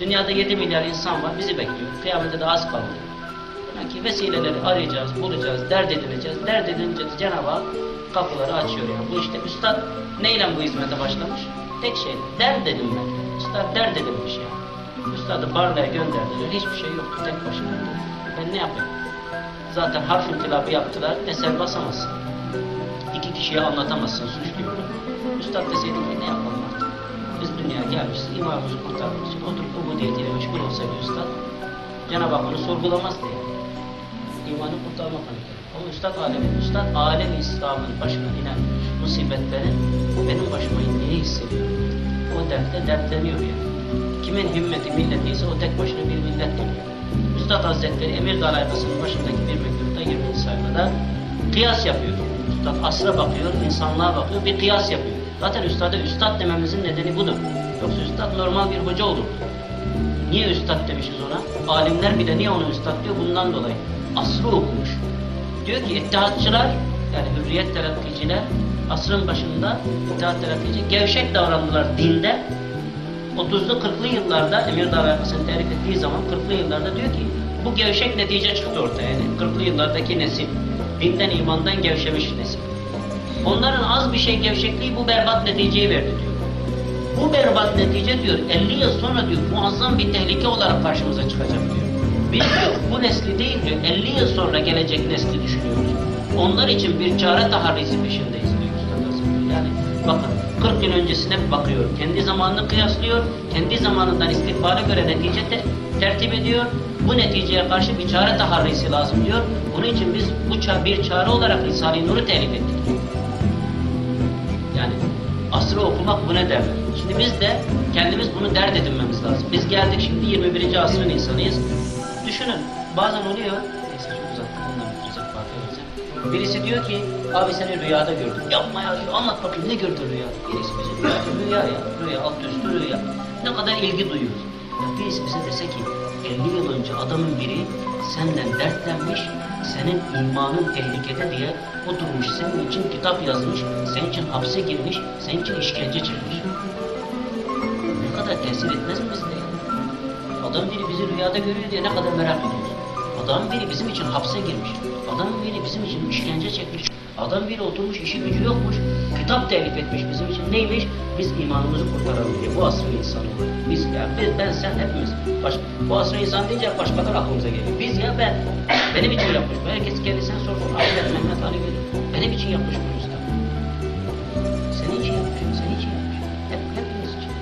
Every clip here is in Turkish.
Dünyada 7 milyar insan var, bizi bekliyor. Kıyamete de az kaldı. Demek ki vesileleri arayacağız, bulacağız, dert edineceğiz. Dert edince de Cenab-ı Hak kapıları açıyor yani. Bu işte Üstad neyle bu hizmete başlamış? Tek şey, dert edinmek. Üstad dert edinmiş yani. Üstadı barlaya gönderdiler, hiçbir şey yoktu, tek başına. Ben ne yapayım? Zaten harf inkılabı yaptılar, eser basamazsın. İki kişiye anlatamazsın, suçluyorum. Üstad deseydi ne yapalım gelmişiz, imamımızı kurtarmak için oturup ubudiyetiyle meşgul olsaydı Üstad, Cenab-ı Hak onu sorgulamazdı yani. İmanı kurtarmak hani. Ama Üstad alemi, Üstad alemi İslam'ın başına inen musibetlerin benim başıma indiğini hissediyor. O dertte dertleniyor yani. Kimin himmeti milletiyse o tek başına bir millet geliyor. Üstad Hazretleri Emir Dalaykası'nın başındaki bir mektupta 20. sayfada kıyas yapıyor. Üstad asra bakıyor, insanlığa bakıyor, bir kıyas yapıyor. Zaten üstada üstad dememizin nedeni budur. Yoksa üstad normal bir hoca olurdu. Niye üstad demişiz ona? Alimler bile niye onu üstad diyor? Bundan dolayı. Asrı okumuş. Diyor ki ittihatçılar, yani hürriyet telakkiciler, asrın başında ittihat telakkici gevşek davrandılar dinde. 30'lu 40'lı yıllarda Emir Darayakası'nı terif ettiği zaman 40'lı yıllarda diyor ki bu gevşek netice çıktı ortaya. Yani 40'lı yıllardaki nesil. Dinden imandan gevşemiş nesil. Onların az bir şey gevşekliği bu berbat neticeyi verdi diyor. Bu berbat netice diyor 50 yıl sonra diyor muazzam bir tehlike olarak karşımıza çıkacak diyor. Biz diyor bu nesli değil diyor 50 yıl sonra gelecek nesli düşünüyoruz. Onlar için bir çare taharrisi peşindeyiz diyor Üstad. Yani bakın 40 yıl öncesine bakıyor. Kendi zamanını kıyaslıyor. Kendi zamanından istikbale göre netice te- tertip ediyor. Bu neticeye karşı bir çare taharrisi lazım diyor. Onun için biz bu ça- bir çare olarak Risale-i Nur'u telif ettik diyor. Asrı okumak bu ne derler. Şimdi biz de kendimiz bunu dert edinmemiz lazım. Biz geldik şimdi 21. asrın insanıyız. Düşünün bazen oluyor. Neyse çok bitireceğim Fatih Hocam. Birisi diyor ki abi seni rüyada gördüm. Yapma ya diyor, anlat bakayım ne gördün rüyada. Birisi bize ki rüya ya rüya alt üstü rüya. Ne kadar ilgi duyuyoruz. Ya birisi bize dese ki 50 yıl önce adamın biri senden dertlenmiş senin imanın tehlikede diye oturmuş senin için kitap yazmış, senin için hapse girmiş, senin için işkence çekmiş. Ne kadar tesir etmez mi bizde? Adam biri bizi rüyada görüyor diye ne kadar merak ediyoruz. Adam biri bizim için hapse girmiş. Adam biri bizim için işkence çekmiş. Adam biri oturmuş işi gücü yokmuş. Kitap telif etmiş bizim için. Neymiş? Biz imanımızı kurtaralım diye. Bu asrın insanı olarak. Biz ya biz, ben sen hepimiz. Baş, bu asrın insan deyince başbakan aklımıza geliyor. Biz ya ben. Benim için yapmış. Herkes kendisine sorsun. Ahmet Mehmet Ali Veli. Benim için yapmış bu usta. Senin için yapmış. Senin için yapmış. Hep, hepimiz için.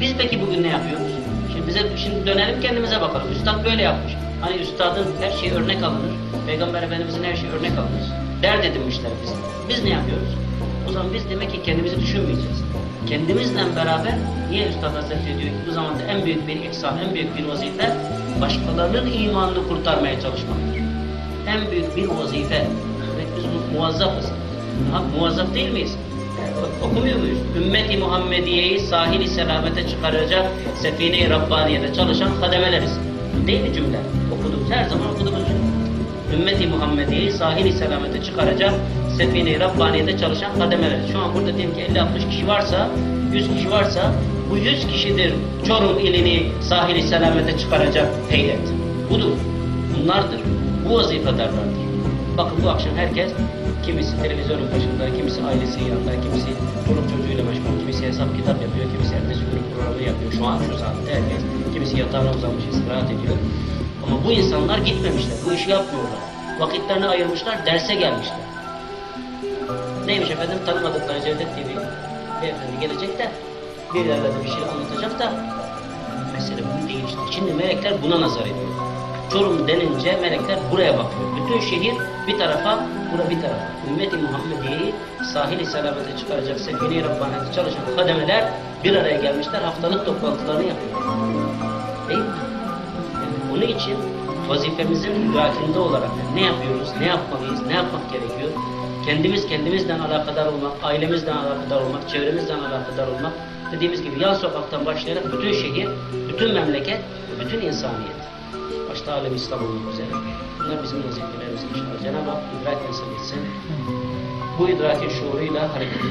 Biz peki bugün ne yapıyoruz? Şimdi bize şimdi dönelim kendimize bakalım. Üstad böyle yapmış. Hani üstadın her şeyi örnek alınır. Peygamber Efendimizin her şeyi örnek alınır. Dert edinmişler biz. Biz ne yapıyoruz? O zaman biz demek ki kendimizi düşünmeyeceğiz. Kendimizle beraber niye Üstad Hazretleri diyor ki bu zamanda en büyük bir ihsan, en büyük bir vazife başkalarının imanını kurtarmaya çalışmaktır. En büyük bir vazife. Demek biz mu- muvazzafız. Ha, muvazzaf değil miyiz? Okumuyor muyuz? Ümmeti Muhammediye'yi sahili selamete çıkaracak sefine-i Rabbaniye'de çalışan kademeleriz. Değil mi cümle? Okuduğumuz, her zaman okuduğumuz. Ümmeti Muhammediye'yi sahili selamete çıkaracak sefine-i Rabbaniye'de çalışan kademeleriz. Şu an burada diyelim ki 50-60 kişi varsa, 100 kişi varsa bu 100 kişidir Çorum ilini sahili selamete çıkaracak heyet. Budur. Bunlardır. Bu vazifedarlardır. Bakın bu akşam herkes kimisi televizyonun başında, kimisi ailesinin yanında, kimisi çoluk çocuğuyla meşgul, kimisi hesap kitap yapıyor, kimisi ertesi günün programı yapıyor. Şu an şu saatte herkes, kimisi yatağına uzanmış istirahat ediyor. Ama bu insanlar gitmemişler, bu işi yapmıyorlar. Vakitlerini ayırmışlar, derse gelmişler. Neymiş efendim tanımadıkları Cevdet diye bir beyefendi gelecek de bir yerlerde bir şey anlatacak da mesele bu değil işte. Şimdi melekler buna nazar ediyor. Çorum denince melekler buraya bakıyor. Bütün şehir bir tarafa, bura bir tarafa. Ümmeti Muhammediye'yi sahili selamete çıkaracak sefine-i çalışan kademeler bir araya gelmişler. Haftalık toplantılarını yapıyor. Değil mi? Onun için vazifemizin idrakinde olarak ne yapıyoruz, ne yapmalıyız, ne yapmak gerekiyor? Kendimiz kendimizden alakadar olmak, ailemizden alakadar olmak, çevremizden alakadar olmak. Dediğimiz gibi yan sokaktan başlayarak bütün şehir, bütün memleket ve bütün insaniyet. Başta alem İslam olmak üzere. Bunlar bizim vazifelerimiz inşallah. Cenab-ı Hak idrak etsin. Bu idrakin şuuruyla hareket